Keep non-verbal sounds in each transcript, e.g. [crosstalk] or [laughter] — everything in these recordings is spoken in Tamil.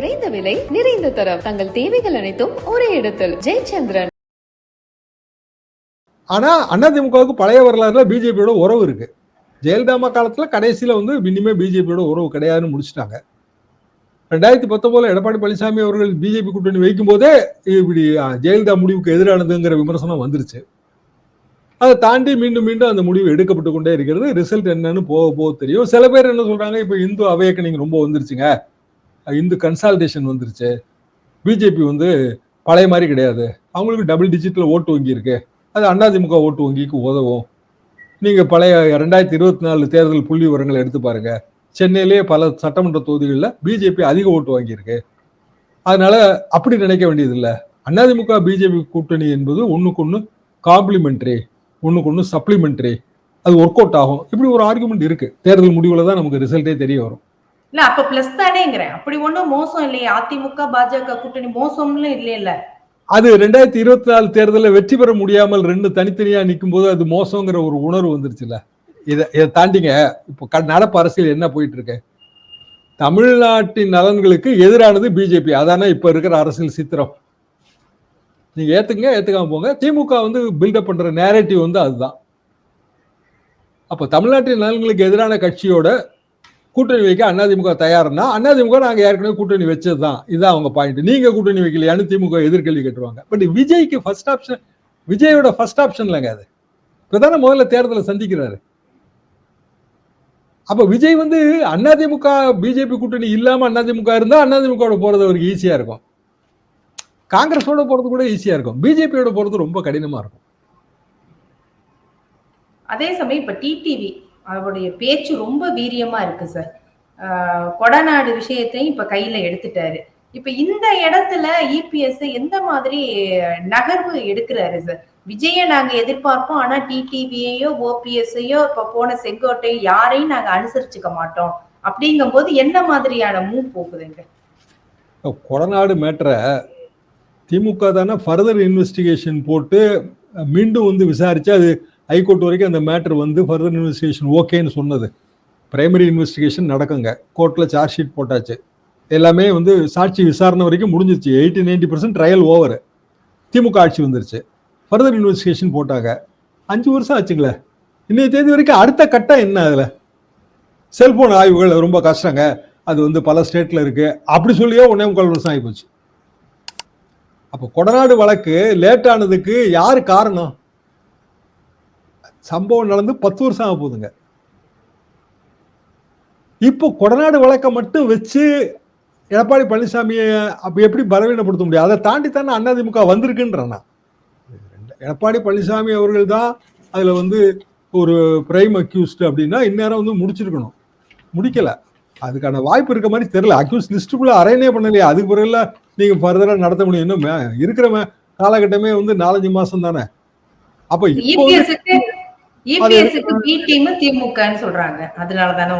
குறைந்த விலை நிறைந்த தரம். தங்கள் தேவைகள் அனைத்தும் ஒரே இடத்தில். ஜெயச்சந்திரன். ஆனா அதிமுகவுக்கு பழைய வரலாறுல பிஜேபியோட உறவு இருக்கு. ஜெயலலிதா அம்மா காலத்துல கடைசியில வந்து இனிமே பிஜேபியோட உறவு கிடையாதுன்னு முடிச்சிட்டாங்க. ரெண்டாயிரத்தி பத்தொன்பதுல எடப்பாடி பழனிசாமி அவர்கள் பிஜேபி கூட்டணி வைக்கும் போதே இப்படி ஜெயலலிதா முடிவுக்கு எதிரானதுங்கிற விமர்சனம் வந்துருச்சு. அதை தாண்டி மீண்டும் மீண்டும் அந்த முடிவு எடுக்கப்பட்டு கொண்டே இருக்கிறது. ரிசல்ட் என்னன்னு போக போக தெரியும். சில பேர் என்ன சொல்றாங்க இப்போ இந்து அவேக்கனிங் ரொம்ப வந்துருச்சுங்க. இந்து கன்சால்டேஷன் வந்துருச்சு. பிஜேபி வந்து பழைய மாதிரி கிடையாது. அவங்களுக்கு டபுள் டிஜிட்டில் ஓட்டு வங்கி இருக்கு அது அதிமுக ஓட்டு வங்கிக்கு உதவும். நீங்கள் பழைய ரெண்டாயிரத்தி இருபத்தி நாலு தேர்தல் புள்ளி விவரங்களை எடுத்து பாருங்க. சென்னையிலேயே பல சட்டமன்ற தொகுதிகளில் பிஜேபி அதிக ஓட்டு வாங்கியிருக்கு. அதனால அப்படி நினைக்க வேண்டியதில்லை. அதிமுக பிஜேபி கூட்டணி என்பது ஒன்றுக்கு ஒன்று காம்ப்ளிமெண்ட்ரி ஒன்றுக்கு ஒன்று சப்ளிமெண்ட்ரி அது ஒர்க் அவுட் ஆகும். இப்படி ஒரு ஆர்குமெண்ட் இருக்குது தேர்தல் முடிவில் தான் நமக்கு ரிசல்ட்டே தெரிய வரும். இல்ல அப்ப பிளஸ் தானேங்கிறேன். அப்படி ஒண்ணும் மோசம் இல்லையே. அதிமுக பாஜக கூட்டணி மோசம்னு இல்லையில அது ரெண்டாயிரத்தி இருபத்தி நாலு தேர்தலில் வெற்றி பெற முடியாமல் ரெண்டு தனித்தனியா நிற்கும் போது அது மோசங்கிற ஒரு உணர்வு வந்துருச்சுல்ல. இதை இதை தாண்டிங்க. இப்போ க- நடப்பு அரசியல் என்ன போயிட்டு இருக்கு தமிழ்நாட்டின் நலன்களுக்கு எதிரானது பிஜேபி. அதானே இப்ப இருக்கிற அரசியல் சித்திரம். நீங்க ஏத்துங்க ஏத்துக்காம போங்க. திமுக வந்து பில்டப் பண்ற நேரட்டிவ் வந்து அதுதான். அப்போ தமிழ்நாட்டின் நலன்களுக்கு எதிரான கட்சியோட கூட்டணி வைக்க அதிமுக தயார்னா அதிமுக நாங்க ஏற்கனவே கூட்டணி வச்சது தான் இதுதான் அவங்க பாயிண்ட் நீங்க கூட்டணி வைக்கலையான்னு திமுக எதிர்கேள்வி கேட்டுருவாங்க. பட் விஜய்க்கு ஃபர்ஸ்ட் ஆப்ஷன் விஜயோட ஃபர்ஸ்ட் ஆப்ஷன் இல்லைங்க அது. இப்பதானே முதல்ல தேர்தலை சந்திக்கிறாரு. அப்ப விஜய் வந்து அதிமுக பிஜேபி கூட்டணி இல்லாம அதிமுக இருந்தா அதிமுகவோட போறது அவருக்கு ஈஸியா இருக்கும். காங்கிரஸோட போகிறது கூட ஈஸியா இருக்கும். பிஜேபியோட போறது ரொம்ப கடினமா இருக்கும். அதே சமயம் இப்ப டிடிவி அவருடைய பேச்சு ரொம்ப வீரியமா இருக்கு சார் கொடநாடு விஷயத்தையும் இப்ப கையில எடுத்துட்டாரு. இப்ப இந்த இடத்துல இபிஎஸ் எந்த மாதிரி நகர்வு எடுக்கிறாரு சார் விஜய நாங்க எதிர்பார்ப்போம் ஆனா டிடிவியையோ ஓபிஎஸ்ஐயோ இப்ப போன செங்கோட்டை யாரையும் நாங்க அனுசரிச்சுக்க மாட்டோம். அப்படிங்கும்போது என்ன மாதிரியான மூவ் போகுதுங்க? கொடநாடு மேட்டரை திமுக தானே ஃபர்தர் இன்வெஸ்டிகேஷன் போட்டு மீண்டும் வந்து விசாரிச்சு அது ஹைகோர்ட் வரைக்கும் அந்த மேட்டர் வந்து ஃபர்தர் இன்வெஸ்டிகேஷன் ஓகேன்னு சொன்னது. பிரைமரி இன்வெஸ்டிகேஷன் நடக்குங்க. கோர்ட்டில் சார்ஜ் ஷீட் போட்டாச்சு. எல்லாமே வந்து சாட்சி விசாரணை வரைக்கும் முடிஞ்சிருச்சு. Eighty ninety percent trial over DMK ஆட்சி வந்துருச்சு. ஃபர்தர் இன்வெஸ்டிகேஷன் போட்டாங்க. அஞ்சு வருஷம் ஆச்சுங்களே. இன்னைய தேதி வரைக்கும் அடுத்த கட்டம் என்ன அதில்? செல்போன் ஆய்வுகள் ரொம்ப கஷ்டங்க. அது வந்து பல ஸ்டேட்டில் இருக்குது அப்படி சொல்லியே ஒன்றே முக்கால் வருஷம் ஆகி போச்சு. அப்போ கொடநாடு வழக்கு லேட் ஆனதுக்கு யார் காரணம்? சம்பவம் நடந்து பத்து வருஷம் ஆக போகுதுங்க. இப்போ கொடநாடு வழக்கை மட்டும் வச்சு எடப்பாடி பழனிசாமியை அப்போ எப்படி பலவீனப்படுத்த முடியும்? அதை தாண்டி தானே அதிமுக வந்திருக்குன்றண்ணா எடப்பாடி பழனிசாமி அவர்கள் தான் அதுல வந்து ஒரு பிரைம் அக்யூஸ்ட் அப்படின்னா இந்நேரம் வந்து முடிச்சிருக்கணும். முடிக்கல. அதுக்கான வாய்ப்பு இருக்க மாதிரி தெரியல. அக்யூஸ் லிஸ்ட்டுக்குள்ள அரையனே பண்ணலையா. அதுக்கு பிறகுல நீங்க ஃபர்தரா நடத்த முடியும். இன்னும் மே- இருக்கிற மே- காலகட்டமே வந்து நாலஞ்சு மாசம் தானே. அப்ப இப்போ இபிஎஸ்க்கு இபிஎஸ்க்கு பி டீம் திமுகன்னு சொல்றாங்க. அதனால தானோ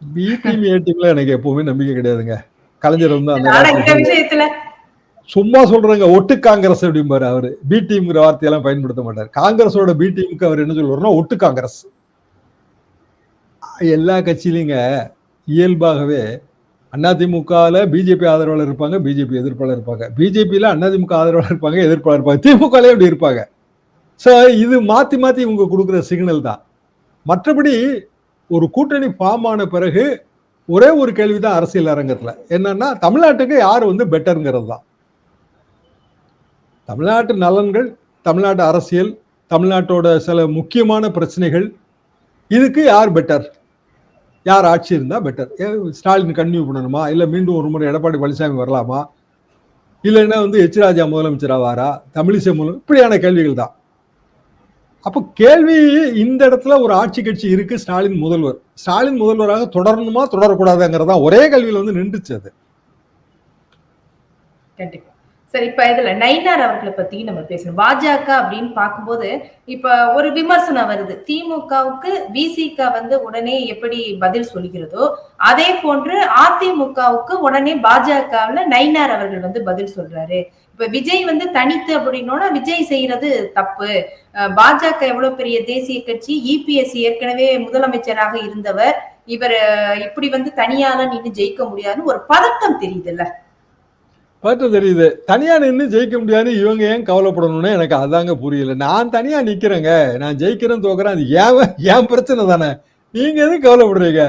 பி டீம் ஏ டீம்ல எனக்கு எப்பவுமே நம்பிக்கை கிடையாதுங்க. கலைஞர் வந்து அந்த விஷயத்துல சும்மா சொல்றேங்க ஒட்டு காங்கிரஸ் அப்படிம்பாரு அவரு. பி டீம்ங்கிற வார்த்தையெல்லாம் பயன்படுத்த மாட்டார். காங்கிரஸோட பி டீமுக்கு அவர் என்ன சொல்லுவாருன்னா ஒட்டு காங்கிரஸ். எல்லா கட்சியிலைங்க இயல்பாகவே அதிமுகவில் பிஜேபி ஆதரவாளர் இருப்பாங்க பிஜேபி எதிர்ப்பாளர் இருப்பாங்க. பிஜேபியில் அதிமுக ஆதரவாளர் இருப்பாங்க எதிர்ப்பாளர் இருப்பாங்க. திமுகலே அப்படி இருப்பாங்க. ஸோ இது மாற்றி மாற்றி இவங்க கொடுக்குற சிக்னல் தான். மற்றபடி ஒரு கூட்டணி ஃபார்ம் ஆன பிறகு ஒரே ஒரு கேள்வி தான் அரசியல் அரங்கத்தில். என்னன்னா தமிழ்நாட்டுக்கு யார் வந்து பெட்டருங்கிறது தான். தமிழ்நாட்டு நலன்கள் தமிழ்நாட்டு அரசியல் தமிழ்நாட்டோட சில முக்கியமான பிரச்சனைகள் இதுக்கு யார் பெட்டர் யார் ஆட்சி இருந்தால் பெட்டர் ஸ்டாலின் கன்டினியூ பண்ணணுமா இல்லை மீண்டும் ஒரு முறை எடப்பாடி பழனிசாமி வரலாமா? இல்லைன்னா வந்து எச் ராஜா முதலமைச்சரா தமிழிசை மூலம் இப்படியான கேள்விகள் தான். அப்போ கேள்வி இந்த இடத்துல ஒரு ஆட்சி கட்சி இருக்கு ஸ்டாலின் முதல்வர். ஸ்டாலின் முதல்வராக தொடரணுமா தொடரக்கூடாதுங்கிறதா ஒரே கல்வியில் வந்து நின்றுச்சு அது. கண்டிப்பா. சரி இப்ப இதுல நயினார் அவர்களை பத்தி நம்ம பேசணும். பாஜக அப்படின்னு பார்க்கும்போது இப்ப ஒரு விமர்சனம் வருது. திமுகவுக்கு விசிக வந்து உடனே எப்படி பதில் சொல்கிறதோ அதே போன்று அதிமுகவுக்கு உடனே பாஜகவுல நயினார் அவர்கள் வந்து பதில் சொல்றாரு. இப்ப விஜய் வந்து தனித்து அப்படின்னோட விஜய் செய்யறது தப்பு. பாஜக எவ்வளவு பெரிய தேசிய கட்சி இபிஎஸ் ஏற்கனவே முதலமைச்சராக இருந்தவர். இவர் இப்படி வந்து தனியால நின்று ஜெயிக்க முடியாதுன்னு ஒரு பதட்டம் தெரியுதுல்ல. பார்த்து தெரியுது. தனியா நின்று ஜெயிக்க முடியாது இவங்க ஏன் கவலைப்படணும்னு எனக்கு அதாங்க புரியல. நான் தனியா நிக்கிறேங்க. நான் ஜெயிக்கிறேன் தோக்குறேன். அது ஏன் ஏன் பிரச்சனை தானே? நீங்க எதுவும் கவலைப்படுறீங்க?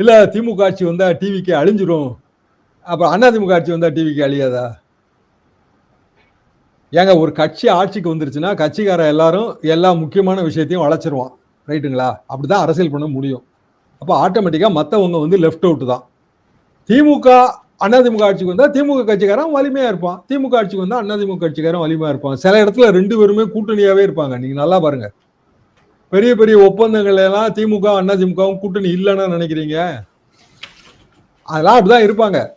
இல்ல திமுக ஆட்சி வந்தா டிவிக்கு அழிஞ்சிரும். அப்புறம் அண்ணா திமுக ஆட்சி வந்தா டிவிக்கு அழியாதா? ஏங்க ஒரு கட்சி ஆட்சிக்கு வந்துருச்சுன்னா கட்சிக்கார எல்லாரும் எல்லா முக்கியமான விஷயத்தையும் வளைச்சிருவான். ரைட்டுங்களா? அப்படிதான் அரசியல் பண்ண முடியும். அப்போ ஆட்டோமேட்டிக்காக மற்றவங்க வந்து லெஃப்ட் அவுட் தான். திமுக அதிமுக ஆட்சிக்கு வந்தால் திமுக கட்சிக்காரன் வலிமையாக இருப்பான். திமுக ஆட்சிக்கு வந்தால் அதிமுக கட்சிக்காரன் வலிமையாக இருப்பான். சில இடத்துல ரெண்டு பேருமே கூட்டணியாகவே இருப்பாங்க. நீங்கள் நல்லா பாருங்கள் பெரிய பெரிய ஒப்பந்தங்கள் எல்லாம் திமுக அதிமுகவும் கூட்டணி இல்லைன்னு நினைக்கிறீங்க? அதெல்லாம் அப்படிதான் இருப்பாங்க.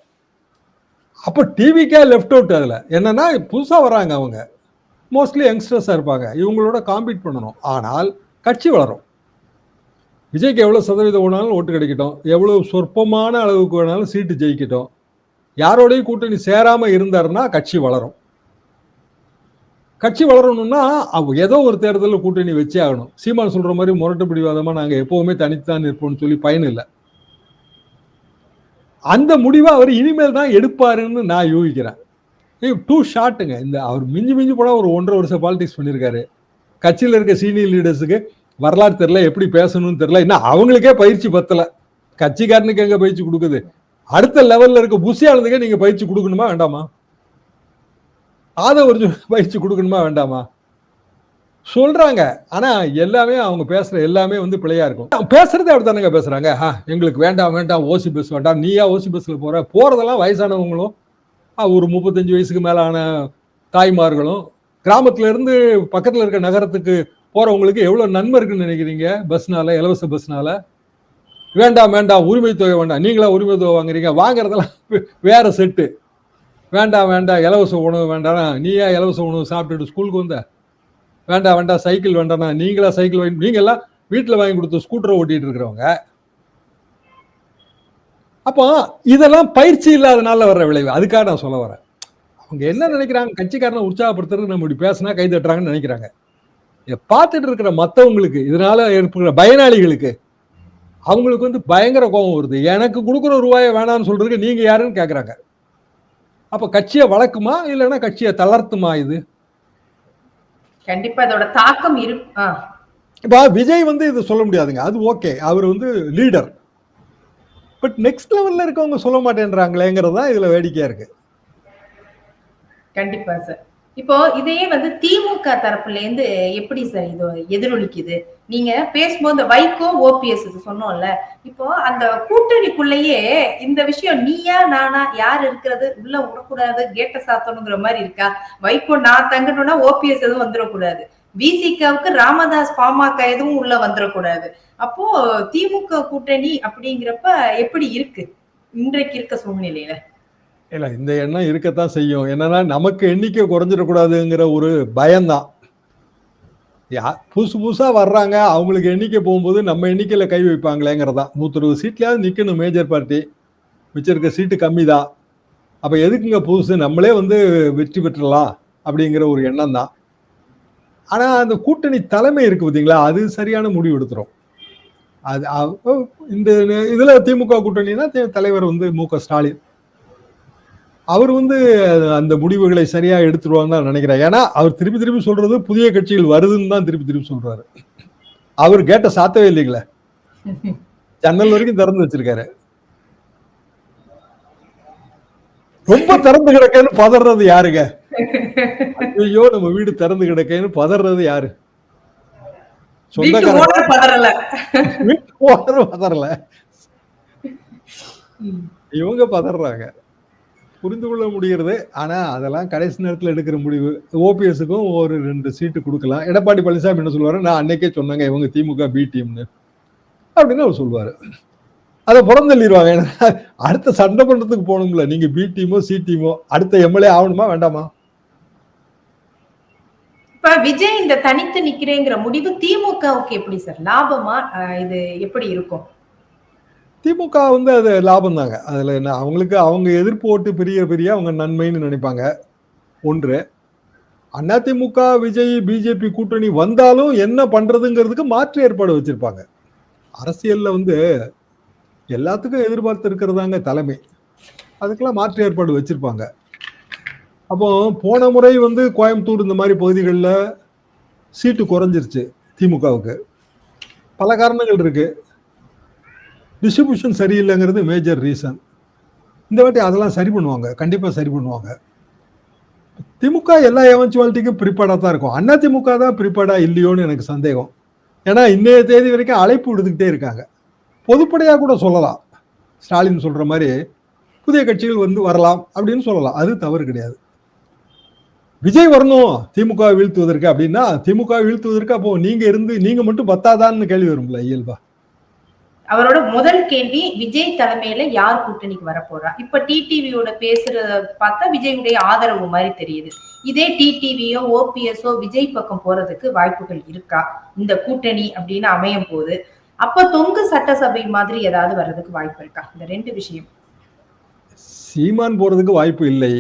அப்போ டிவிக்கே லெஃப்ட் அவுட் அதில். என்னென்னா புதுசாக வராங்க அவங்க. மோஸ்ட்லி யங்ஸ்டர்ஸாக இருப்பாங்க. இவங்களோட காம்பீட் பண்ணணும். ஆனால் கட்சி வளரும். விஜய்க்கு எவ்வளோ சதவீதம் வேணாலும் ஓட்டு கிடைக்கட்டும். எவ்வளோ சொற்பமான அளவுக்கு வேணாலும் சீட்டு ஜெயிக்கட்டும். யாரோடையும் கூட்டணி சேராமல் இருந்தாருன்னா கட்சி வளரும். கட்சி வளரணும்னா அவ ஏதோ ஒரு தேர்தலில் கூட்டணி வச்சே ஆகணும். சீமான் சொல்கிற மாதிரி முரட்டு பிடிவாதமாக நாங்கள் எப்போவுமே தனித்தான் இருப்போம்னு சொல்லி பயன் இல்லை. அந்த முடிவை அவர் இனிமேல் தான் எடுப்பாருன்னு நான் யூகிக்கிறேன். டூ ஷார்ட்டுங்க இந்த அவர் மிஞ்சி மிஞ்சி போனால் ஒரு ஒன்றரை வருஷம் பாலிடிக்ஸ் பண்ணியிருக்காரு கட்சியில் இருக்க சீனியர் லீடர்ஸுக்கு வரலாறு தெரில எப்படி பேசணும்னு தெரில இன்னும் அவங்களுக்கே பயிற்சி பத்தலை. கட்சிக்காரனுக்கு எங்கே பயிற்சி கொடுக்குது? அடுத்த லெவலில் இருக்க புசியானதுக்கே நீங்கள் பயிற்சி கொடுக்கணுமா வேண்டாமா? ஆதவ ஒரு பயிற்சி கொடுக்கணுமா வேண்டாமா? சொல்றாங்க. ஆனா எல்லாமே அவங்க பேசுற எல்லாமே வந்து பிழையா இருக்கும். பேசுறதே அப்படித்தானுங்க பேசுறாங்க. ஆ, எங்களுக்கு வேண்டாம் வேண்டாம் ஓசி பஸ் வேண்டாம். நீயா ஓசி பஸ்ல போற? போறதெல்லாம் வயசானவங்களும் ஆ, ஒரு முப்பத்தஞ்சு வயசுக்கு மேலான தாய்மார்களும் கிராமத்துல இருந்து பக்கத்துல இருக்க நகரத்துக்கு போறவங்களுக்கு எவ்வளவு நன்மை இருக்குன்னு நினைக்கிறீங்க? பஸ்னால இலவச பஸ்னால வேண்டாம் வேண்டாம் உரிமை தொகை வேண்டாம். நீங்களா உரிமை தொகை வாங்குறீங்க? வாங்குறதெல்லாம் வேற செட்டு வேண்டாம் வேண்டாம் இலவச உணவு வேண்டாம். நீயா இலவச உணவு சாப்பிட்டுட்டு ஸ்கூலுக்கு வந்த? வேண்டாம் வேண்டாம் சைக்கிள் வேண்டாம்னா நீங்களா சைக்கிள் வாங்கி நீங்க எல்லாம் வீட்டில் வாங்கி கொடுத்து ஸ்கூட்டரை ஓட்டிட்டு இருக்கிறவங்க. அப்போ இதெல்லாம் பயிற்சி இல்லாதனால வர்ற விளைவு. அதுக்காக நான் சொல்ல வரேன். அவங்க என்ன நினைக்கிறாங்க? கட்சிக்காரனை உற்சாகப்படுத்துறதுக்கு நம்ம இப்படி பேசினா கை தட்டுறாங்கன்னு நினைக்கிறாங்க. இதை பார்த்துட்டு இருக்கிற மற்றவங்களுக்கு இதனால ஏற்படுகிற பயனாளிகளுக்கு அவங்களுக்கு வந்து பயங்கர கோபம் வருது. எனக்கு கொடுக்குற ரூபாயை வேணாம்னு சொல்றதுக்கு நீங்க யாருன்னு கேட்குறாங்க அப்போ கட்சியை வளர்க்குமா? இல்லைன்னா கட்சியை தளர்த்துமா இது? கண்டிப்பா இதோட தாக்கம் இரு இப்போ விஜய் வந்து இதை சொல்ல முடியாதுங்க. அது ஓகே அவர் வந்து லீடர் பட் நெக்ஸ்ட் லெவல்ல இருக்கவங்க சொல்ல மாட்டேன்றாங்களேங்கிறது தான் இதுல வேடிக்கையா இருக்கு. கண்டிப்பா சார் இப்போ இதையே வந்து திமுக தரப்புல இருந்து எப்படி சார் இது எதிரொலிக்குது? நீங்க பேசும்போது இந்த வைகோ ஓபிஎஸ் சொன்னோம்ல இப்போ அந்த கூட்டணிக்குள்ளேயே இந்த விஷயம் நீயா நானா யார் இருக்கிறது உள்ள விடக்கூடாது கேட்ட சாத்தணுங்கிற மாதிரி இருக்கா? வைகோ நான் தங்கணும்னா ஓபிஎஸ் எதுவும் வந்துடக்கூடாது. விசிகாவுக்கு ராமதாஸ் பாமக எதுவும் உள்ள வந்துடக்கூடாது. அப்போ திமுக கூட்டணி அப்படிங்கிறப்ப எப்படி இருக்கு? இன்றைக்கு இருக்க சூழ்நிலையில. இல்ல இந்த எண்ணம் இருக்கத்தான் செய்யும். என்னன்னா நமக்கு எண்ணிக்கை குறைஞ்சிடக்கூடாதுங்கிற ஒரு பயம்தான். யா புதுசு புதுசாக வர்றாங்க அவங்களுக்கு எண்ணிக்கை போகும்போது நம்ம எண்ணிக்கையில் கை வைப்பாங்களேங்கிறதா நூத்தி சீட்லேயாவது சீட்லயாவது மேஜர் பார்ட்டி மிச்சம் இருக்க சீட்டு கம்மி தான் அப்போ எதுக்குங்க புதுசு? நம்மளே வந்து வெற்றி பெற்றலாம் அப்படிங்கிற ஒரு எண்ணம் தான் ஆனால் அந்த கூட்டணி தலைமை இருக்கு பார்த்தீங்களா அது சரியான முடிவு எடுத்துரும். அது இந்த இதில் திமுக கூட்டணினா தலைவர் வந்து மு க ஸ்டாலின். அவர் வந்து அந்த முடிவுகளை சரியா எடுத்துருவாங்க தான் நினைக்கிறேன். ஏன்னா அவர் திருப்பி திருப்பி சொல்றது புதிய கட்சிகள் வருதுன்னு தான் திருப்பி திருப்பி சொல்றாரு. அவர் கேட்ட சாத்தவே இல்லைங்களே? ஜன்னல் வரைக்கும் திறந்து வச்சிருக்காரு. ரொம்ப திறந்து கிடக்கேன்னு பதறது யாருங்க? ஐயோ நம்ம வீடு திறந்து கிடக்கேன்னு பதறது யாரு? வீட்டு சொந்தக்கார ஓனர் பதறல. வீட்டு பதறல. இவங்க பதறாங்க. புரிந்து கொள்ள முடிகிறது ஆனா அதெல்லாம் கடைசி நேரத்துல எடுக்கிற முடிவு. ஓபிஎஸ்க்கும் ஒரு ரெண்டு சீட்டு கொடுக்கலாம். எடப்பாடி பழனிசாமி என்ன சொல்லுவாரு? நான் அன்னைக்கே சொன்னாங்க இவங்க திமுக பி டீம்னு அப்படின்னு அவர் சொல்லுவாரு. அதை புறந்தள்ளிடுவாங்க. ஏன்னா அடுத்த சண்டை பண்றதுக்கு போகணும்ல. நீங்க பி டீமோ சி டீமோ அடுத்த எம்எல்ஏ ஆகணுமா வேண்டாமா? இப்ப விஜய் இந்த தனித்து நிக்கிறேங்கிற முடிவு திமுகவுக்கு எப்படி சார்? லாபமா? இது எப்படி இருக்கும்? திமுக வந்து அது லாபம் தாங்க அதில் என்ன அவங்களுக்கு அவங்க எதிர்ப்பு ஓட்டு பெரிய பெரிய அவங்க நன்மைன்னு நினைப்பாங்க. ஒன்று அதிமுக விஜய் பிஜேபி கூட்டணி வந்தாலும் என்ன பண்ணுறதுங்கிறதுக்கு மாற்று ஏற்பாடு வச்சுருப்பாங்க. அரசியலில் வந்து எல்லாத்துக்கும் எதிர்பார்த்து இருக்கிறதாங்க தலைமை. அதுக்கெல்லாம் மாற்று ஏற்பாடு வச்சுருப்பாங்க. அப்போ போன முறை வந்து கோயம்புத்தூர் இந்த மாதிரி பகுதிகளில் சீட்டு குறைஞ்சிருச்சு திமுகவுக்கு. பல காரணங்கள் இருக்குது டிஸ்ட்ரிபியூஷன் சரியில்லைங்கிறது மேஜர் ரீசன் இந்த வாட்டி அதெல்லாம் சரி பண்ணுவாங்க. கண்டிப்பாக சரி பண்ணுவாங்க. திமுக எல்லா எவன்ச்சுவாலிட்டிக்கும் ப்ரிப்பேர்டாக தான் இருக்கும். அண்ணா திமுக தான் ப்ரிப்பேர்டாக இல்லையோன்னு எனக்கு சந்தேகம். ஏன்னா இன்றைய தேதி வரைக்கும் அழைப்பு விடுத்துக்கிட்டே இருக்காங்க. பொதுப்படையாக கூட சொல்லலாம். ஸ்டாலின் சொல்கிற மாதிரி புதிய கட்சிகள் வந்து வரலாம் அப்படின்னு சொல்லலாம். அது தவறு கிடையாது. விஜய் வரணும் திமுக வீழ்த்துவதற்கு அப்படின்னா திமுக வீழ்த்துவதற்கு அப்போ நீங்கள் இருந்து நீங்கள் மட்டும் பத்தாதான்னு கேள்வி வரும்ல இயல்பா. அவரோட முதல் கேள்வி விஜய் தலைமையில யார் கூட்டணிக்கு வர இப்ப டிடிவியோட பேசுறத பார்த்தா விஜயுடைய ஆதரவு மாதிரி தெரியுது. இதே டிடிவியோ ஓபிஎஸ்ஓ விஜய் பக்கம் போறதுக்கு வாய்ப்புகள் இருக்கா? இந்த கூட்டணி அப்படின்னு அமையும் போது. அப்ப தொங்கு சட்டசபை மாதிரி ஏதாவது வர்றதுக்கு வாய்ப்பு இருக்கா? இந்த ரெண்டு விஷயம். சீமான் போறதுக்கு வாய்ப்பு இல்லை.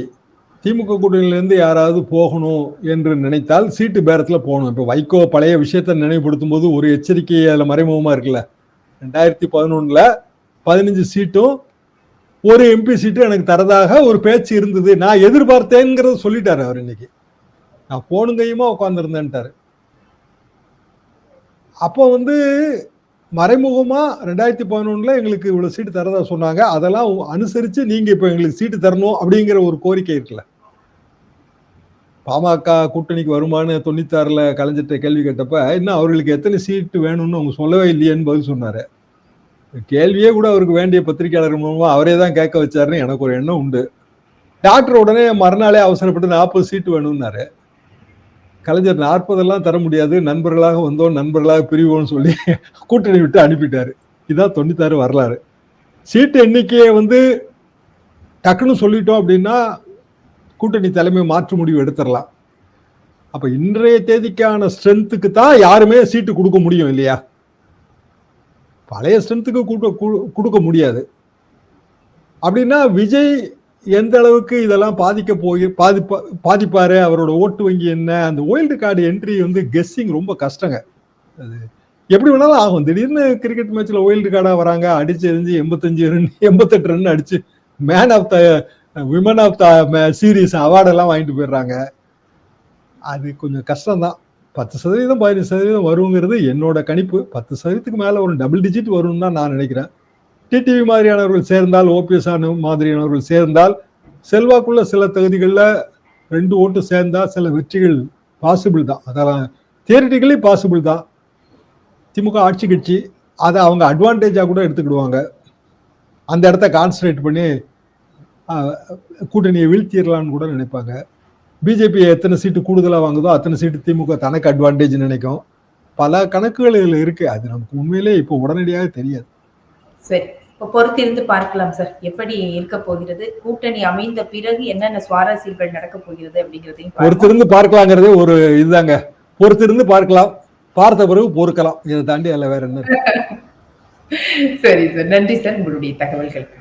திமுக கூட்டணியிலேருந்து யாராவது போகணும் என்று நினைத்தால் சீட்டு பேரத்தில் போகணும். இப்போ வைகோ பழைய விஷயத்தை நினைவுபடுத்தும் போது ஒரு எச்சரிக்கை அதில் மறைமுகமாக இருக்குல்ல. ரெண்டாயிரத்தி பதினொன்றில் பதினஞ்சு சீட்டும் ஒரு எம்பி சீட்டும் எனக்கு தரதாக ஒரு பேச்சு இருந்தது. நான் எதிர்பார்த்தேங்கிறத சொல்லிட்டாரு அவர் இன்னைக்கு. நான் போனும் கையுமா உட்காந்துருந்தேன்ட்டாரு அப்போ வந்து மறைமுகமாக ரெண்டாயிரத்தி பதினொன்றில் எங்களுக்கு இவ்வளோ சீட்டு தரதா சொன்னாங்க. அதெல்லாம் அனுசரித்து நீங்கள் இப்போ எங்களுக்கு சீட்டு தரணும் அப்படிங்கிற ஒரு கோரிக்கை இருக்குல்ல. பாமக கூட்டணிக்கு வருமானு தொண்ணூத்தாறுல கலைஞர்கிட்ட கேள்வி கேட்டப்ப இன்னும் அவர்களுக்கு எத்தனை சீட்டு வேணும்னு அவங்க சொல்லவே இல்லையேன்னு பதில் சொன்னாரு. கேள்வியே கூட அவருக்கு வேண்டிய பத்திரிகையாளர் மூலமா அவரே தான் கேட்க வச்சாருன்னு எனக்கு ஒரு எண்ணம் உண்டு. டாக்டர் உடனே மறுநாளே அவசரப்பட்டு நாற்பது சீட்டு வேணும்னாரு. கலைஞர் நாற்பதெல்லாம் தர முடியாது நண்பர்களாக வந்தோம் நண்பர்களாக பிரிவோம்னு சொல்லி கூட்டணி விட்டு அனுப்பிட்டாரு. இதான் தொண்ணூத்தாறு வரலாறு. சீட்டு எண்ணிக்கையை வந்து டக்குன்னு சொல்லிட்டோம் அப்படின்னா கூட்டணி தலைமை மாற்று முடிவு எடுத்துடலாம். அப்போ இன்றைய தேதிக்கான ஸ்ட்ரென்த்துக்கு தான் யாருமே சீட்டு கொடுக்க முடியும் இல்லையா? பழைய ஸ்ட்ரென்த்துக்கு கொடுக்க கு- கொடுக்க முடியாது. அப்படின்னா விஜய் எந்த அளவுக்கு இதெல்லாம் பாதிக்க போய் பாதிப்பா பாதிப்பாரு? அவரோட ஓட்டு வங்கி என்ன? அந்த ஒயில்டு கார்டு என்ட்ரி வந்து கெஸ்ஸிங் ரொம்ப கஷ்டங்க. அது எப்படி வேணாலும் ஆகும். திடீர்னு கிரிக்கெட் மேட்ச்ல ஒயில்டு கார்டா வராங்க. அடிச்சு எரிஞ்சு எண்பத்தஞ்சு ரன் எண்பத்தெட்டு ரன் அடிச்சு man of the women of the series அவார்டெல்லாம் வாங்கிட்டு போயிடுறாங்க. அது கொஞ்சம் கஷ்டம்தான். பத்து சதவீதம் பதினஞ்சு சதவீதம் வருங்கிறது என்னோட கணிப்பு. பத்து சதவீதத்துக்கு மேலே ஒரு டபுள் டிஜிட் வரும்னு தான் நான் நினைக்கிறேன். டிடிவி மாதிரியானவர்கள் சேர்ந்தால் ஓபிஎஸ் மாதிரியானவர்கள் சேர்ந்தால் செல்வாக்குள்ள சில தொகுதிகளில் ரெண்டு ஓட்டு சேர்ந்தால் சில வெற்றிகள் பாசிபிள் தான். அதெல்லாம் தியரிட்டிக்கலி பாசிபிள் தான். திமுக ஆட்சி கட்சி அதை அவங்க அட்வான்டேஜாக கூட எடுத்துக்கிடுவாங்க. அந்த இடத்த கான்சன்ட்ரேட் பண்ணி கூட்டணியை வீழ்த்திடலான்னு கூட நினைப்பாங்க. பிஜேபி எத்தனை சீட்டு கூடுதலாக வாங்குதோ அத்தனை சீட்டு திமுக தனக்கு அட்வான்டேஜ் நினைக்கும். பல கணக்குகள் இதில் இருக்கு. அது நமக்கு உண்மையிலே இப்போ உடனடியாக தெரியாது. சரி இப்போ பொறுத்திருந்து பார்க்கலாம் சார். எப்படி இருக்க போகிறது? கூட்டணி அமைந்த பிறகு என்னென்ன சுவாரஸ்யங்கள் நடக்க போகிறது அப்படிங்கிறதையும். பொறுத்திருந்து பார்க்கலாங்கிறதே ஒரு இதுதாங்க. பொறுத்திருந்து பார்க்கலாம். பார்த்த பிறகு பொறுக்கலாம். இதை தாண்டி அதில் வேற என்ன? [laughs] சரி சார். நன்றி சார். உங்களுடைய தகவல்களுக்கு.